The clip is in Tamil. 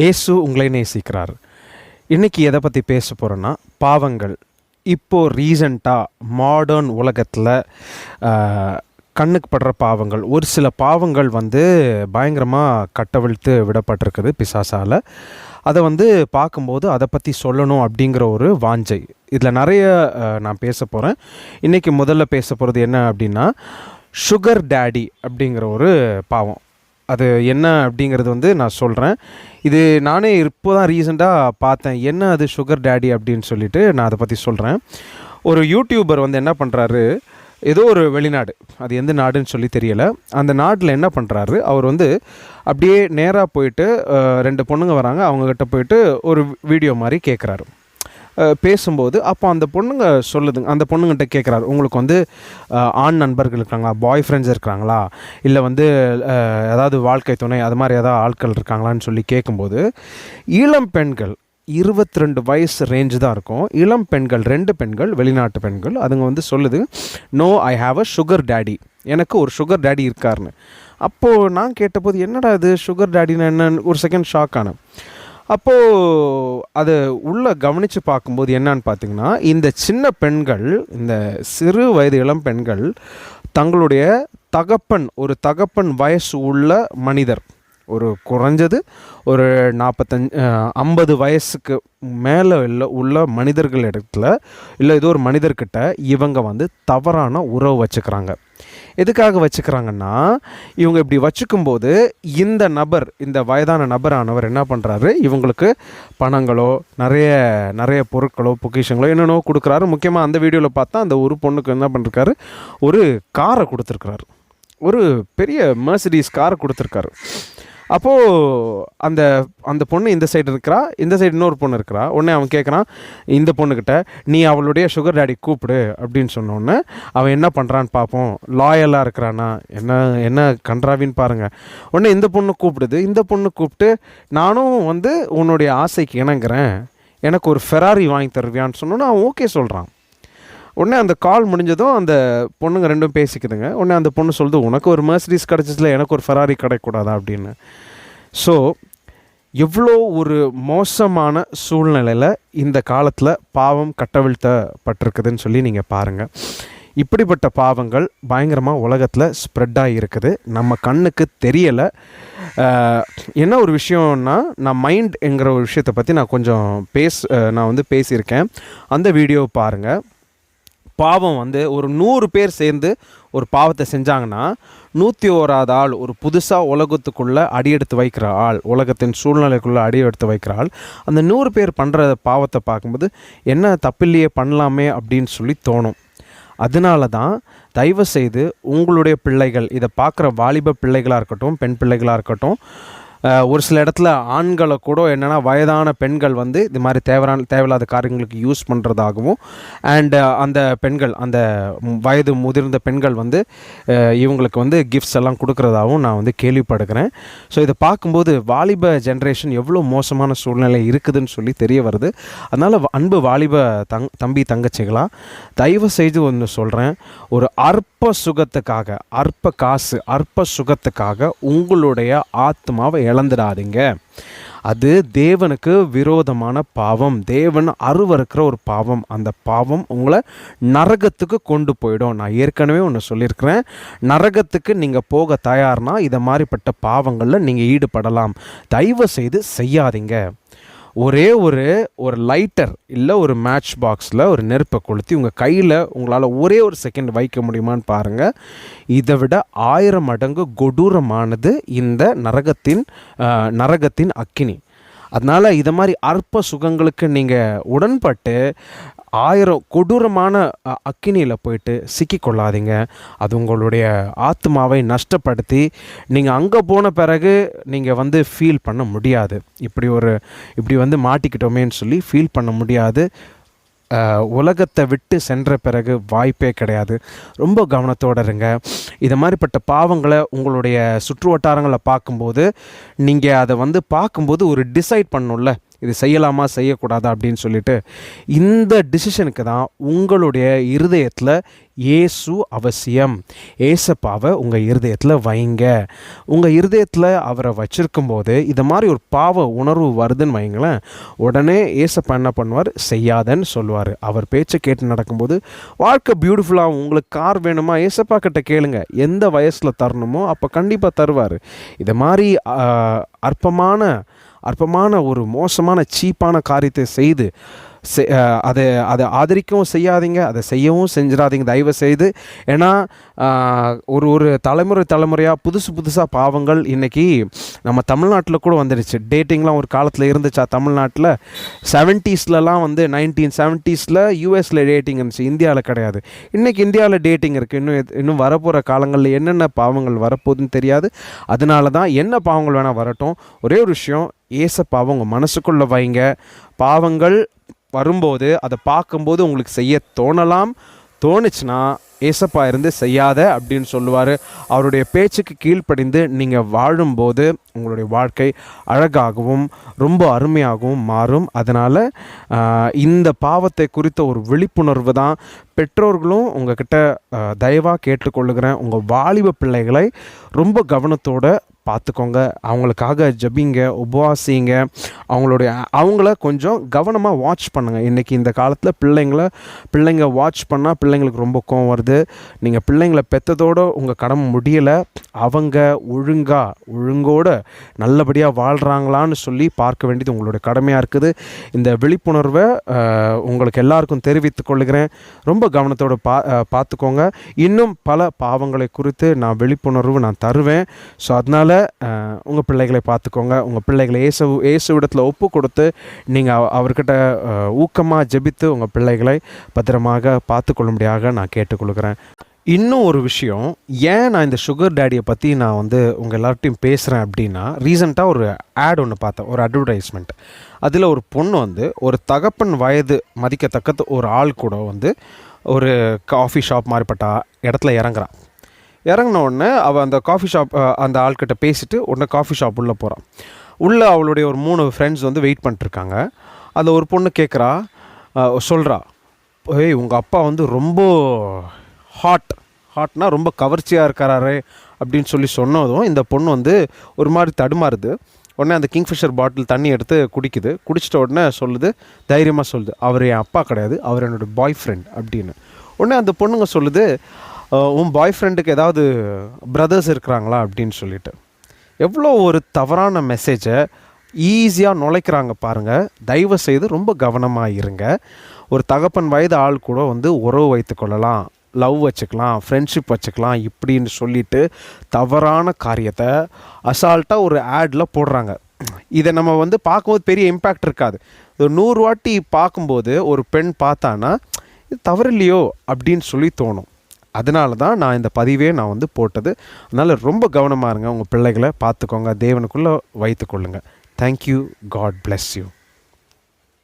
இயேசு உங்களை நேசிக்கிறார். இன்றைக்கி எதை பற்றி பேச போகிறோன்னா பாவங்கள். இப்போது ரீசண்டாக மாடர்ன் உலகத்தில் கண்ணுக்கு படுற பாவங்கள். ஒரு சில பாவங்கள் வந்து பயங்கரமாக கட்டவிழ்த்து விடப்பட்டிருக்குது பிசாசால். அதை வந்து பார்க்கும்போது அதை பற்றி சொல்லணும் அப்படிங்கிற ஒரு வாஞ்சை. இதில் நிறைய நான் பேச போகிறேன் இன்றைக்கி முதல்ல பேச போகிறது என்ன அப்படின்னா சுகர் டேடி அப்படிங்கிற ஒரு பாவம். அது என்ன அப்படிங்கிறது வந்து நான் சொல்கிறேன் இது நானே இப்போ தான் ரீசெண்டாக பார்த்தேன். என்ன அது சுகர் டேடி அப்படின்னு சொல்லிட்டு நான் அதை பற்றி சொல்கிறேன் ஒரு யூடியூபர் வந்து என்ன பண்ணுறாரு ஏதோ ஒரு வெளிநாடு. அது எந்த நாடுன்னு சொல்லி தெரியலை. அந்த நாட்டில் என்ன பண்ணுறாரு அவர் வந்து அப்படியே நேராக போயிட்டு ரெண்டு பொண்ணுங்க வராங்க. அவங்கக்கிட்ட போயிட்டு ஒரு வீடியோ மாதிரி கேட்குறாரு பேசும்போது அப்போ அந்த பொண்ணுங்க சொல்லுதுங்க அந்த பொண்ணுங்கிட்ட கேட்குறாரு உங்களுக்கு வந்து ஆண் நண்பர்கள் இருக்காங்களா? பாய் ஃப்ரெண்ட்ஸ் இருக்கிறாங்களா இல்லை வந்து ஏதாவது வாழ்க்கை துணை அது மாதிரி ஏதாவது ஆட்கள் இருக்காங்களான்னு சொல்லி கேட்கும்போது இளம் பெண்கள் இருபத்தி ரெண்டு வயசு ரேஞ்சு தான் இருக்கும். இளம் பெண்கள் ரெண்டு பெண்கள் வெளிநாட்டு பெண்கள். அதுங்க வந்து சொல்லுது no I have a sugar daddy எனக்கு ஒரு சுகர் டேடி இருக்காருன்னு. அப்போது நான் கேட்டபோது என்னடா இது? சுகர் டேடின்னு என்னன்னு ஒரு செகண்ட் ஷாக் ஆனேன். அப்போது அது உள்ளே கவனித்து பார்க்கும்போது என்னான்னு பார்த்தீங்கன்னா இந்த சின்ன பெண்கள் இந்த சிறு வயது இளம் பெண்கள் தங்களுடைய தகப்பன் ஒரு தகப்பன் வயசு உள்ள மனிதர். ஒரு குறைஞ்சது ஒரு நாற்பத்தஞ்சு ஐம்பது வயசுக்கு மேலே இல்லை உள்ள மனிதர்கள் இடத்துல இல்லை ஏதோ ஒரு மனிதர்கிட்ட இவங்க வந்து தவறான உறவு வச்சுக்கிறாங்க. எதுக்காக வச்சுக்கிறாங்கன்னா இவங்க இப்படி வச்சுக்கும்போது இந்த நபர் இந்த வயதான நபரானவர் என்ன பண்ணுறாரு இவங்களுக்கு பணங்களோ நிறைய நிறைய பொருட்களோ பொக்கிஷங்களோ என்னென்னோ கொடுக்குறாரு. முக்கியமாக அந்த வீடியோவில் பார்த்தா அந்த ஒரு பொண்ணுக்கு என்ன பண்ணிருக்காரு? ஒரு காரை கொடுத்துருக்குறாரு. ஒரு பெரிய மர்சிடிஸ் கார் கொடுத்துருக்காரு. அப்போது அந்த அந்த பொண்ணு இந்த சைடு இருக்கிறா இந்த சைடு இன்னொரு பொண்ணு இருக்கிறா. உடனே அவன் கேட்குறான் இந்த பொண்ணுக்கிட்ட நீ அவளுடைய சுகர் டேடி கூப்பிடு அப்படின்னு சொன்ன அவன் என்ன பண்ணுறான்னு பார்ப்போம் லாயலாக இருக்கிறானா? என்ன என்ன கன்றாவின்னு பாருங்கள் உடனே இந்த பொண்ணு கூப்பிடுது. இந்த பொண்ணு கூப்பிட்டு நானும் வந்து உன்னுடைய ஆசைக்கு இணங்குறேன். எனக்கு ஒரு ஃபெராரி வாங்கி தருவியான்னு சொன்னோன்னா அவன் ஓகே சொல்கிறான் உடனே அந்த கால் முடிஞ்சதும் அந்த பொண்ணுங்க ரெண்டும் பேசிக்குதுங்க. உடனே அந்த பொண்ணு சொல்லுது உனக்கு ஒரு மெர்சிடிஸ் கிடச்சதுல எனக்கு ஒரு ஃபெராரி கிடைக்கூடாதா அப்படின்னு. ஸோ எவ்வளோ ஒரு மோசமான சூழ்நிலையில் இந்த காலத்தில் பாவம் கட்டவிழ்த்தப்பட்டிருக்குதுன்னு சொல்லி நீங்கள் பாருங்கள் இப்படிப்பட்ட பாவங்கள் பயங்கரமாக உலகத்தில் ஸ்ப்ரெட் ஆகியிருக்குது. நம்ம கண்ணுக்கு தெரியலை. என்ன ஒரு விஷயம்னா நான் மைண்ட் என்கிற ஒரு விஷயத்தை பற்றி நான் கொஞ்சம் பேஸ் நான் வந்து பேசியிருக்கேன். அந்த வீடியோ பாருங்கள் பாவம் வந்து ஒரு நூறு பேர் சேர்ந்து ஒரு பாவத்தை செஞ்சாங்கன்னா நூற்றி ஓராது ஆள் ஒரு புதுசாக உலகத்துக்குள்ளே அடியெடுத்து வைக்கிற ஆள் உலகத்தின் சூழ்நிலைக்குள்ளே அடியெடுத்து வைக்கிற ஆள் அந்த நூறு பேர் பண்ணுற பாவத்தை பார்க்கும்போது என்ன தப்பில்லையே பண்ணலாமே அப்படின்னு சொல்லி தோணும். அதனால தான் தயவு செய்து உங்களுடைய பிள்ளைகள் இதை பார்க்குற வாலிப பிள்ளைகளாக இருக்கட்டும் பெண் பிள்ளைகளாக இருக்கட்டும் ஒரு சில இடத்துல ஆண்களை கூட என்னென்னா வயதான பெண்கள் வந்து இது மாதிரி தேவையான தேவையில்லாத காரியங்களுக்கு யூஸ் பண்ணுறதாகவும் அண்டு அந்த பெண்கள் அந்த வயது முதிர்ந்த பெண்கள் வந்து இவங்களுக்கு வந்து கிஃப்ட்ஸ் எல்லாம் கொடுக்குறதாகவும் நான் வந்து கேள்விப்படுகிறேன். ஸோ இதை பார்க்கும்போது வாலிப ஜென்ரேஷன் எவ்வளோ மோசமான சூழ்நிலை இருக்குதுன்னு சொல்லி தெரிய வருது. அதனால் அன்பு வாலிப தங் தம்பி தங்கச்சிகளா தயவு செய்து ஒன்று சொல்கிறேன் ஒரு அற்ப சுகத்துக்காக அற்ப காசு அற்ப சுகத்துக்காக உங்களுடைய ஆத்மாவை இழந்துடாதீங்க. அது தேவனுக்கு விரோதமான பாவம். தேவன் அருவருக்கிற ஒரு பாவம். அந்த பாவம் உங்களை நரகத்துக்கு கொண்டு போயிடும். நான் ஏற்கனவே ஒன்று சொல்லியிருக்கிறேன். நரகத்துக்கு நீங்கள் போக தயார்னா இதை மாதிரிப்பட்ட பாவங்களில் நீங்கள் ஈடுபடலாம். தயவு செய்து செய்யாதீங்க. ஒரே ஒரு ஒரு லைட்டர் இல்லை ஒரு மேட்ச் பாக்ஸில் ஒரு நெருப்பை கொளுத்தி உங்கள் கையில் உங்களால் ஒரே ஒரு செகண்ட் வைக்க முடியுமான்னு பாருங்கள் இதை விட ஆயிரம் மடங்கு கொடூரமானது இந்த நரகத்தின் நரகத்தின் அக்கினி. அதனால் இதை மாதிரி அற்ப சுகங்களுக்கு நீங்கள் உடன்பட்டு ஆயிரம் கொடூரமான அக்கினியில் போயிட்டு சிக்கிக்கொள்ளாதீங்க. அது உங்களுடைய ஆத்மாவை நஷ்டப்படுத்தி நீங்கள் அங்கே போன பிறகு நீங்கள் வந்து ஃபீல் பண்ண முடியாது. இப்படி ஒரு இப்படி வந்து மாட்டிக்கிட்டோமேன்னு சொல்லி ஃபீல் பண்ண முடியாது. உலகத்தை விட்டு சென்ற பிறகு வாய்ப்பே கிடையாது. ரொம்ப கவனத்தோடு இருங்க. இது மாதிரிப்பட்ட பாவங்களை உங்களுடைய சுற்று வட்டாரங்களை பார்க்கும்போது நீங்கள் அதை வந்து பார்க்கும்போது ஒரு டிசைட் பண்ணும்ல. இது செய்யலாமா செய்யக்கூடாதா அப்படின்னு சொல்லிட்டு இந்த டிசிஷனுக்கு தான் உங்களுடைய இருதயத்தில் இயேசு அவசியம். ஏசப்பாவை உங்கள் இருதயத்தில் வைங்க. உங்கள் இருதயத்தில் அவரை வச்சிருக்கும் போது இது மாதிரி ஒரு பாவ உணர்வு வருதுன்னு வைங்களேன் உடனே ஏசப்பா என்ன பண்ணுவார்? செய்யாதன்னு சொல்லுவார். அவர் பேச்சை கேட்டு நடக்கும்போது வாழ்க்கை பியூட்டிஃபுல்லாக உங்களுக்கு கார் வேணுமா? ஏசப்பா கிட்ட கேளுங்க. எந்த வயசில் தரணுமோ அப்போ கண்டிப்பாக தருவார். இது மாதிரி அற்பமான அற்பமான ஒரு மோசமான சீப்பான காரியத்தை செய்து செ- அதை அதை ஆதரிக்கவும் செய்யாதீங்க அதை செய்யவும் செஞ்சிடாதீங்க. தயவு செய்து ஏன்னா ஒரு ஒரு தலைமுறை தலைமுறையாக புதுசு புதுசாக பாவங்கள் இன்றைக்கி நம்ம தமிழ்நாட்டில் கூட வந்துடுச்சு டேட்டிங்லாம் ஒரு காலத்தில் இருந்துச்சா தமிழ்நாட்டில்? செவன்ட்டீஸ்லலாம் வந்து நைன்டீன் செவன்ட்டீஸில் யூஎஸில் டேட்டிங் இருந்துச்சு இந்தியாவில் கிடையாது. இன்றைக்கி இந்தியாவில் டேட்டிங் இருக்குது இன்னும் எத்- இன்னும் வரப்போகிற காலங்களில் என்னென்ன பாவங்கள் வரப்போகுதுன்னு தெரியாது. அதனால தான் என்ன பாவங்கள் வேணால் வரட்டும். ஒரே ஒரு விஷயம் ஏசப்பாவை உங்கள் மனசுக்குள்ளே வைங்க. பாவங்கள் வரும்போது அதை பார்க்கும்போது உங்களுக்கு செய்ய தோணலாம். தோணுச்சுன்னா ஏசப்பா இருந்து செய்யாத அப்படின்னு சொல்லுவார். அவருடைய பேச்சுக்கு கீழ்ப்படிந்து நீங்கள் வாழும்போது உங்களுடைய வாழ்க்கை அழகாகவும் ரொம்ப அருமையாகவும் மாறும். அதனால் இந்த பாவத்தை குறித்த ஒரு விழிப்புணர்வு தான் பெற்றோர்களும் உங்ககிட்ட தயவாக கேட்டுக்கொள்ளுகிறேன். உங்கள் வாலிப பிள்ளைகளை ரொம்ப கவனத்தோடு பார்த்துக்கோங்க. அவங்களுக்காக ஜபிங்க உபவாசிங்க. அவங்களுடைய அவங்கள கொஞ்சம் கவனமாக வாட்ச் பண்ணுங்கள் இன்றைக்கி இந்த காலத்தில் பிள்ளைங்கள பிள்ளைங்க வாட்ச் பண்ணால் பிள்ளைங்களுக்கு ரொம்ப கோவம் வருது. நீங்கள் பிள்ளைங்களை பெற்றதோடு உங்கள் கடமை முடியலை. அவங்க ஒழுங்காக ஒழுங்கோட நல்லபடியாக வாழ்கிறாங்களான்னு சொல்லி பார்க்க வேண்டியது உங்களுடைய கடமையாக இருக்குது. இந்த விழிப்புணர்வை உங்களுக்கு எல்லாருக்கும் தெரிவித்துக் கொள்கிறேன். ரொம்ப கவனத்தோடு பா பார்த்துக்கோங்க. இன்னும் பல பாவங்களை குறித்து நான் விழிப்புணர்வு நான் தருவேன். ஸோ அதனால் உங்கள் பிள்ளைகளை பார்த்துக்கோங்க. உங்கள் பிள்ளைகளை இயேசு இடத்துல ஒப்பு கொடுத்து நீங்கள் அவர்கிட்ட ஊக்கமாக ஜெபித்து உங்கள் பிள்ளைகளை பத்திரமாக பார்த்துக்கொள்ளும்படியாக நான் கேட்டுக்கொள்கிறேன். இன்னும் ஒரு விஷயம். ஏன் நான் இந்த சுகர் டேடியை பற்றி நான் வந்து உங்கள் எல்லார்ட்டையும் பேசுகிறேன் அப்படின்னா ரீசெண்டாக ஒரு ஆட் ஒன்று பார்த்தேன். ஒரு அட்வர்டைஸ்மெண்ட் அதில் ஒரு பொண்ணு வந்து ஒரு தகப்பன் வயது மதிக்கத்தக்க ஒரு ஆள் கூட வந்து ஒரு காஃபி ஷாப் மாதிரிப்பட்ட இடத்துல இறங்குறான் இறங்கின உடனே அவள் அந்த காஃபி ஷாப் அந்த ஆள்கிட்ட பேசிட்டு உடனே காஃபி ஷாப் உள்ளே போகிறான் உள்ளே அவளுடைய ஒரு மூணு ஃப்ரெண்ட்ஸ் வந்து வெயிட் பண்ணிட்டுருக்காங்க. அந்த ஒரு பொண்ணு கேட்குறா சொல்கிறா ஏய் உங்கள் அப்பா வந்து ரொம்ப ஹாட் ஹாட்னா ரொம்ப கவர்ச்சியாக இருக்காராரு அப்படின்னு சொல்லி சொன்னதும் இந்த பொண்ணு வந்து ஒரு மாதிரி தடுமாறுது. உடனே அந்த கிங்ஃபிஷர் பாட்டில் தண்ணி எடுத்து குடிக்குது. குடிச்சிட்ட உடனே சொல்லுது தைரியமாக சொல்லுது அவர் என் அப்பா கிடையாது அவர் என்னோட பாய் ஃப்ரெண்ட் அப்படின்னு. உடனே அந்த பொண்ணுங்க சொல்லுது உன் பாய் ஃப்ரெண்டுக்கு ஏதாவது பிரதர்ஸ் இருக்கிறாங்களா? அப்படின்னு சொல்லிட்டு. எவ்வளோ ஒரு தவறான மெசேஜை ஈஸியாக நுழைக்கிறாங்க பாருங்கள் தயவு செய்து ரொம்ப கவனமாக இருங்க. ஒரு தகப்பன் வயது ஆள் கூட வந்து உறவு வைத்து கொள்ளலாம். லவ் வச்சுக்கலாம் ஃப்ரெண்ட்ஷிப் வச்சுக்கலாம் இப்படின்னு சொல்லிட்டு தவறான காரியத்தை அசால்ட்டாக ஒரு ஆடில் போடுறாங்க. இதை நம்ம வந்து பார்க்கும்போது பெரிய இம்பேக்ட் இருக்காது. ஒரு நூறு வாட்டி பார்க்கும்போது ஒரு பெண் பார்த்தானா இது தவறு இல்லையோ அப்படின்னு சொல்லி தோணும். அதனால தான் நான் இந்த பதிவே நான் வந்து போட்டது. அதனால் ரொம்ப கவனமாக இருங்க. உங்கள் பிள்ளைகளை பார்த்துக்கோங்க. தேவனுக்குள்ளே வைத்துக்கொள்ளுங்க thank you God bless you